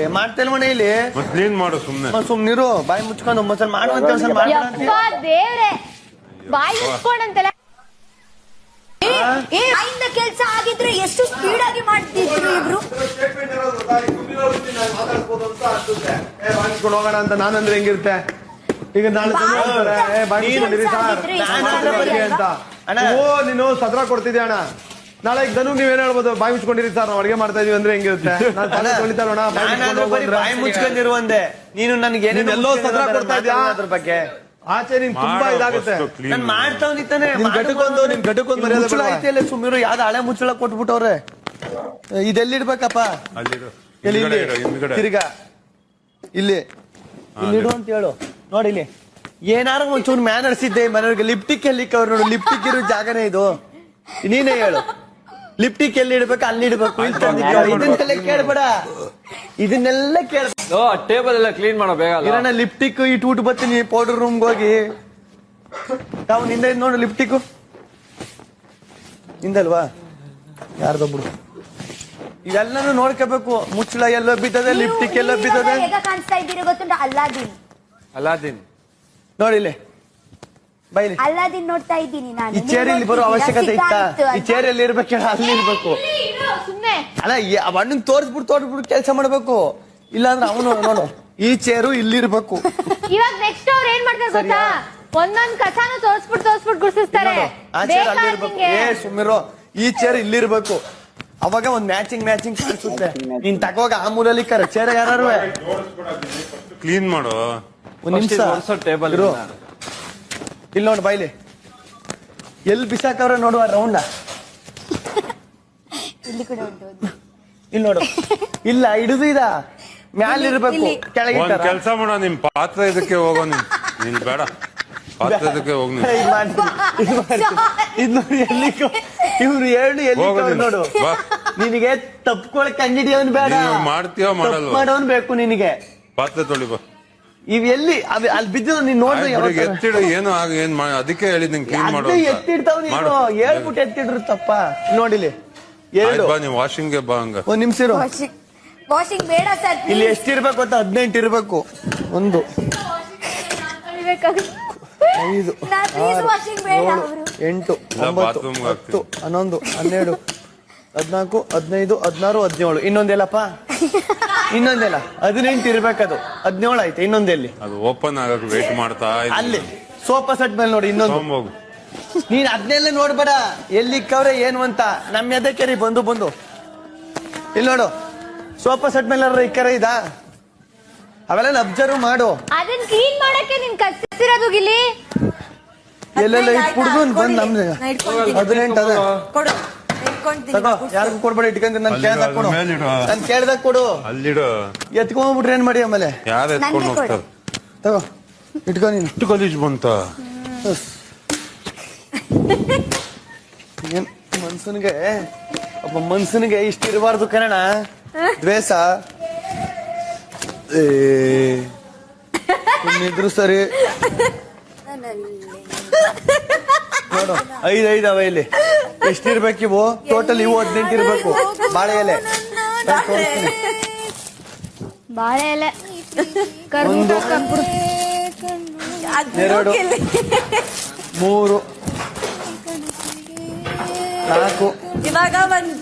ಏ ಮಾಡ್ತೇಲ್ ಮನೆ ಇಲ್ಲಿ. ಮತ್ ಕ್ಲೀನ್ ಮಾಡು ಸುಮ್ನೆ. ಸುಮ್ನಿರು ಬಾಯಿ ಮುಚ್ಕೊಂಡು ಮಾಡುವಂತ ಕೆಲಸ ಯಪ್ಪ ದೇವ್ರೆ. ಬಾಯಿ ಮುಚ್ಕೊಂಡಂತೆಲ್ಲ. ಕೆಲ್ಸ ಆಗಿದ್ರೆ ಎಷ್ಟು ಸ್ಪೀಡ್ ಆಗಿ ಮಾಡ್ತಿದ್ರು ಇಬ್ರು? ಹೋಗೋಣ ಅಂತ ನಾನಂದ್ರೆ ಹೆಂಗಿರುತ್ತೆ? ಈಗ ನಾಳೆ ಜನ ಹೇಳ್ತಾರೆ, ಏ, ಬಾಯಿ ಮುಚ್ಕೊಂಡಿರಿ ಸರ್ ನಾನು ಅಂತ. ಓ ನೀನು ಸದ್ರ ಕೊಡ್ತಿದ್ಯಾ ಅಣ್ಣ ನಾಳೆ ಈಗ ಧನು ನೀವೇನ್ ಏನ್ ಹೇಳ್ಬೋದು? ಬಾಯಿ ಮುಚ್ಕೊಂಡಿರಿ ಸರ್ ನಾವು ಅಡಿಗೆ ಮಾಡ್ತಾ ಇದೀವಿ ಅಂದ್ರೆ ಹೆಂಗಿರುತ್ತೆ? ನಾನು ತಲೆ ಬಾಯಿ ಮುಚ್ಕೊಂಡು ಹೋಗು ಅಂದ್ರೆ. ಬಾಯಿ ಮುಚ್ಕೊಂಡಿರು ಒಂದೇ ನೀನು ನನ್ಗೆ ನೀನ್ ಎಲ್ಲೋ ಸದ್ರ ಕೊಡ್ತಾ ಇದ್ಯಾ? ಅದ್ರ ಬಗ್ಗೆ. ಆಚೆ ನಿನ್ ತುಂಬಾ ಇದಾಗುತ್ತೆ. ನಾನ್ ಮಾಡು. ಮಾಡ್ತಾವ್ನಿತ್ತಾನೆ ನಿನ್ ಘಟಕೊಂದು ನಿನ್ ಘಟಕೊಂದು ಮರ್ಯಾದೆ ಮುಚ್ಚಳ ಬೇಡವಾ? ಐತೆ ಇಲ್ಲ ಸುಮ್ಮಿರು ಯಾವ್ದು ಹಳೆ ಮುಚ್ಚಳ ಕೊಟ್ಬಿಟ್ಟವ್ರೆ? ಇದೆಲ್ಲಿಡ್ಬೇಕಪ್ಪ? ಎಲ್ಲಿ ಇಲ್ಲಿ? ತಿರ್ಗಾ. ಇಲ್ಲಿ. ಇಲ್ಲಿ ಇಡು ಅಂತ ಹೇಳು. ನೋಡಿ ಇಲ್ಲಿ. ಏನಾರು ಒಂಚೂರು ಮ್ಯಾನರ್ಸ್ ಇದ್ದೆ ಮನೆಯವ್ರಿಗೆ. ಲಿಪ್ಟಿಕ್ ಎಲ್ಲಿ ಕವರ್ ನೋಡು ಲಿಪ್ಟಿಕ್ ಇರೋ ಜಾಗನೇ ಇದು. ನೀನೇ ಹೇಳು. ಲಿಪ್ಟಿಕ್ ಎಲ್ಲಿ ಇಡ್ಬೇಕು ಅಲ್ಲಿ ಇಡ್ಬೇಕು? ಇದನ್ನೆಲ್ಲ ಕೇಳ್ಬೇಡ. ಇದನ್ನೆಲ್ಲ ಕೇಳ. ಟೇಬಲ್ ಎಲ್ಲ ಕ್ಲೀನ್ ಮಾಡೋ ಬೇಗ ಅಲ್ಲ? ಇರೋಣ ಲಿಪ್ಟಿಕ್ ಇಟ್ಬಿಟ್ಟು ಬರ್ತೀನಿ ಪೌಡರ್ ರೂಮ್ಗೆ ಹೋಗಿ. ನಾವು ನಿಂದ ನೋಡು ಲಿಪ್ಟಿಕ್ ನಿಂದಲ್ವಾ? ಯಾರ್ದೊಬ್ರು ಇದೆಲ್ಲ ನೋಡ್ಕೋಬೇಕು. ಮುಚ್ಚಳ ಎಲ್ಲೋ ಬಿದ್ದದೆ ಲಿಪ್ಟಿಕ್ ಎಲ್ಲೋ ಬಿದ್ದದೆ. ಅಲ್ಲಾದಿನ್. ಅಲ್ಲಾದಿನ್. ಅಲಾದೀನ್ ನೋಡಿ ಇಲ್ಲಿ. ಬೈಲಿ. ಅಲ್ಲಾದಿನ್ ನೋಡ್ತಾ ಇದ್ದೀನಿ ನಾನು. ಈ ಚೇರ್ ಅಲ್ಲಿ ಬರೋ ಅವಶ್ಯಕತೆ ಇತ್ತ? ಈ ಚೇರ್ ಎಲ್ಲಿ ಇರ್ಬೇಕು ಅಲ್ಲಿ ಇರ್ಬೇಕು. ಸುಮ್ನೆ. ಅಲ್ಲ ಅಣ್ಣನ್ ತೋರಿಸ್ಬಿಟ್ಟು ತೋರಿಸ್ಬಿಟ್ಟು ಕೆಲಸ ಮಾಡ್ಬೇಕು. ಇಲ್ಲಾಂದ್ರೆ ಅವನು ನೋಡು ಈ ಚೇರು ಇಲ್ಲಿರ್ಬೇಕು. ಇವಾಗ ನೆಕ್ಸ್ಟ್ ಅವ್ರು ಏನ್ ಮಾಡ್ತಾರೆ ಗೊತ್ತಾ? ಒಂದೊಂದ್ ಕಸಾನು ತೋರ್ಸ್ಬಿಟ್ಟು ತೋರ್ಸ್ಬಿಟ್ಟು ಗುರ್ಸಿಸ್ತಾರೆ. ನೋಡು, ಆ ಚೇರ್ ಅಲ್ಲಿ ಇರ್ಬೇಕು. ಏ ಸುಮ್ಮಿರೋ ಈ ಚೇರ್ ಇಲ್ಲಿರ್ಬೇಕು. ಅವಾಗ ಒಂದ್ ಮ್ಯಾಚಿಂಗ್ ಮ್ಯಾಚಿಂಗ್ ಕಾಣಿಸುತ್ತೆ. ನೀನ್ ತಗೋಗ ಆ ಮೂಲಲ್ಲಿ ಕರ ಚೇರ್ ಯಾರು ಕ್ಲೀನ್ ಮಾಡು. ಒಂದ್ ನಿಮಿಷ. First ಇದು ಒರ್ಸೋ table ಇರು. ಇಂದ. ಇಲ್ಲಿ ನೋಡು ಬೈಲಿ ಎಲ್ಲಿ ಬಿಸಾಕವ್ರೆ ನೋಡುವ ರೌಂಡ ಇಲ್ಲಿ ಕೂಡ ಉಂಟು ಒಂದು. ಇಲ್ಲಿ ನೋಡು ಇಲ್ಲ ಹಿಡಿದು ಇದ ಮ್ಯಾಲ್ ಇರ್ಬೇಕು ಇಲ್ಲಿ. ಕೆಳಗೆ ಒಂದ್? ಕೆಲ್ಸ ಮಾಡೋ ನಿಮ್ ಪಾತ್ರ ಇದಕ್ಕೆ ಹೋಗೋ ನಿನ್ ನೀನ್ ಬೇಡ ಪಾತ್ರ ಇದಕ್ಕೆ ಹೋಗ್ ನೀನ್ ಇದ್ ಮಾಡ್ತೀನಿ, ಇದ್ ಮಾಡ್ತೀನಿ. ಇದ್ ನೋಡಿ ಎಲ್ಲಿ ಇವ್ರು ಹೇಳಿ ಎಲ್ಲಿ ಹೋಗು ನೀನು. ನೋಡು ಬಾ. ನಿನಗೆ ತಪ್ಕೊಳಕ್ ಕಂಡಿಡಿಯೋನ್ ಬೇಡ ನೀನು ಮಾಡ್ತೀಯೋ ಮಾಡಲ್ವೋ? ತಪ್ಪು ಮಾಡೋನ್ ಬೇಕು ನಿನಗೆ ಪಾತ್ರ ತೊಳಿ ಬಾ ಇವ್ ಎಲ್ಲಿ ಅವ್ ಅಲ್ಲಿ ಬಿದ್ದು ನೀನ್ ನೋಡಿದ್ರೆ ಬಿಡು, ಎತ್ತಿಡು ಏನು ಆಗ ಏನ್ ಮಾ ಅದಕ್ಕೆ ಹೇಳಿದ್ ನಿಂಗೆ ಕ್ಲೀನ್ ಮಾಡು ಅದೇ ಅಂತ. ಎತ್ತಿಡ್ತಾವ್ ನೀನು. ಮಾಡು. ಹೇಳ್ಬಿಟ್ಟು ಎತ್ತಿಡ್ರು ತಪ್ಪ. ನೋಡಿಲಿ. ಎರಡು. ಆಯ್ತ್ ಬಾ ನೀವು ವಾಷಿಂಗ್ಗೆ ಬಾ ಹಂಗ. ಒಂದ್ ನಿಮಿಷ ಇರು. ವಾಷಿಂಗ್ ವಾಷಿಂಗ್ ಬೇಡ ಸರ್ ಇಲ್ಲಿ ಎಷ್ಟಿರ್ಬೇಕು ಅಂತ ಹದಿನೆಂಟು ಇರ್ಬೇಕು. ಒಂದು. ಐದು. ಆರು, ವಾಷಿಂಗ್ ಬೇಡ ಏಳು. ಅವರು. ಎಂಟು. ಇಲ್ಲ, ಒಂಬತ್ತು. bathroom ಗೆ ಹತ್ತು. ಹನ್ನೊಂದು. ಹನ್ನೆರಡು. ಹದಿನಾಲ್ಕು ಹದಿನೈದು ಹದಿನಾರು ಹದಿನೇಳು. ಇನ್ನೊಂದೆಲ್ಲಪ್ಪ ಇನ್ನೊಂದೆಲ್ಲ? ಹದಿನೆಂಟು ಇರ್ಬೇಕದು. ಹದಿನೇಳು ಆಯ್ತು ಇನ್ನೊಂದೆಲ್ಲಿ? ಅದು ಓಪನ್ ಆಗಕ್ಕೆ ವೇಟ್ ಮಾಡ್ತಾ. ಅಲ್ಲಿ ಸೋಫಾ ಸೆಟ್ ಮೇಲೆ ನೋಡಿ ಇನ್ನೊಂದು. ನೀನ್ ಅದನ್ನೆಲ್ಲ ನೋಡ್ಬೇಡ. ಎಲ್ಲಿ ಕವ್ರೆ ಏನು ಅಂತ. ನಮ್ಮ ಎದಕ್ಕೆ ಬಂದು ಬಂದು. ಇಲ್ಲಿ ನೋಡು. ಸೋಫಾ ಸೆಟ್ ಮೇಲೆ ಇಕ್ಕರೆ ಇದಾ? ಅವೆಲ್ಲ ಅಬ್ಸರ್ವ್ ಮಾಡು. ಅದನ್ನ ಕ್ಲೀನ್ ಮಾಡಕ್ಕೆ ನಿನ್ ಕಸಿರೋದು ಎಲ್ಲೆಲ್ಲ ಇಟ್ಬಿಡ್ದು ಬಂದ್ ನಮ್ದು. ಹದಿನೆಂಟು ಅದ. ಕೊಡು. ತಗೋ ಯಾರಿಗೂ ಕೊಡ್ಬೇಡಿ ಇಟ್ಕೊಂತೀನಿ ನಾನು ಕೇಳ್ದಾಗ ಕೊಡು. ಮೇಲಿಡು. ನಾನು ಕೇಳ್ದಾಗ ಕೊಡು. ಅಲ್ಲಿಡು. ಎತ್ಕೊಂಡ್ಬಿಟ್ರೆ ಏನ್ ಮಾಡಿ ಆಮೇಲೆ? ಯಾರು ಎತ್ಕೊಂಡು. ಹೋಗ್ತಾರೆ? ತಗೋ ಇಟ್ಕೊ ನೀನು. ಎಷ್ಟು ಗಲೀಜ್ ಬಂತ ಏನ್ ಮನ್ಸನ್ಗೆ ಒಬ್ಬ ಮನ್ಸನ್ಗೆ ಇಷ್ಟ ಇರಬಾರ್ದು ಕನ್ನಡ ದ್ವೇಷ. ಏ. ಇದ್ರು ಸರಿ. ನೋಡು ಐದ್ ಐದ್ ಅವ ಇಲ್ಲಿ. ಎಷ್ಟಿರ್ಬೇಕು ಇವು? ಟೋಟಲ್ ಇವು ಹದಿನೆಂಟು ಇರ್ಬೇಕು. ಬಾಳೆ ಎಲೆ. ನಾನ್ ತೋರಿಸ್ತೀನಿ. ಬಾಳೆ ಎಲೆ. ಒಂದು ಎರಡು ಮೂರು ನಾಲ್ಕು ಇವಾಗ ಒಂದು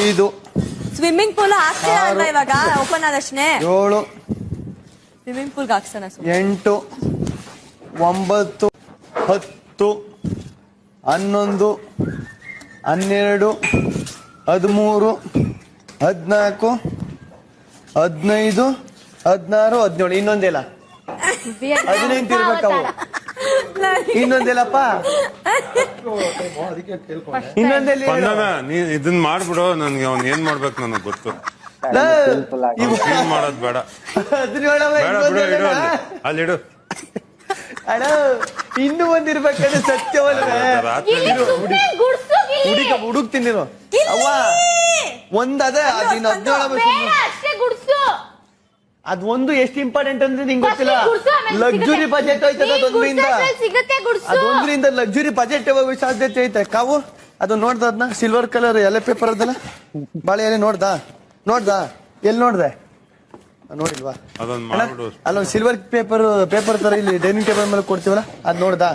ಐದು ಸ್ವಿಮ್ಮಿಂಗ್ ಪೂಲ್ ಹಾಕ್ತಾರ. ಅಲ್ವಾ ಇವಾಗ? ಓಪನ್ ಆದಷ್ಟೇ ಏಳು ಸ್ವಿಮ್ಮಿಂಗ್ ಪೂಲ್ಗೆ ಹಾಕ್ಸೋಣ ಸುಮ್ನೆ. ಎಂಟು ಒಂಬತ್ತು ಹತ್ತು ಹನ್ನೊಂದು ಹನ್ನೆರಡು ಹದಿಮೂರು ಹದಿನಾಲ್ಕು ಹದಿನೈದು ಹದಿನಾರು ಹದಿನೇಳು. ಇನ್ನೊಂದೇಲ ಹದಿನೆಂಟು ಇರ್ಬೇಕು ಇನ್ನೊಂದೇಲಪ್ಪ ಇನ್ನೊಂದಿಲ್ಲಪ್ಪ? ಇನ್ನೊಂದೆಲ್ಲಿ ಹೇಳು? ಸ್ಪಂದನ ನೀ ಇದನ್ ಮಾಡ್ಬಿಡು. ನನ್ಗೆ ಅವ್ನ್ ಏನ್ ಮಾಡ್ಬೇಕು ನನಗ್ ಗೊತ್ತು. ಇವು ಮಾಡೋದ್ ಬೇಡ. ಹದಿನೇಳು ಬೇಡ ಬಿಡು ಇಡು ಇನ್ನೊಂದೆಲ್ಲ? ಅಲ್ಲಿ ಅಲ್ಲಿಡು ಅಣ್ಣ ಇನ್ನು ಒಂದಿರ್ಬೇಕಂದ್ರೆ ಸತ್ಯವಲ್ಲ ರಾತ್ರಿ ಹುಡುಕ ಹುಡುಕ್ತೀನಿ ನೀನು ಅವ್ವ ಒಂದದ ಅದಿನ ಬೇಡ ಅಷ್ಟೇ ಗುಡ್ಸು. ಅದ್ ಒಂದು ಎಷ್ಟು ಇಂಪಾರ್ಟೆಂಟ್ ಅಂದ್ರೆ ನಿಂಗೆ ಗೊತ್ತಿಲ್ಲ. ಲಕ್ಸುರಿ ಬಜೆಟ್ ಹೋಯ್ತದ ಅದೊಂದ್ರಿಂದ. ಅದೊಂದ್ರಿಂದ ಲಕ್ಸುರಿ ಬಜೆಟ್ ಹೋಗೋ ಸಾಧ್ಯತೆ ಐತೆ. ಕಾವು ಅದು ನೋಡ್ದ ಅದನ್ನ ಸಿಲ್ವರ್ ಕಲರ್ ಎಲೆ ಪೇಪರ್ ಅದಲ್ಲ? ಬಾಳೆ ಎಲೆ ನೋಡ್ದ? ನೋಡ್ದ? ಎಲ್ಲಿ ನೋಡ್ದೆ? ನೋಡಿಲ್ವಾ? ಅಲ್ಲೊಂದು ಸಿಲ್ವರ್ ಪೇಪರ್ ಪೇಪರ್ ತರ ಇಲ್ಲಿ ಡೈನಿಂಗ್ ಟೇಬಲ್ ಮೇಲೆ ಕೊಡ್ತೀವಲ್ಲ ಅದ್ ನೋಡ್ದಾ?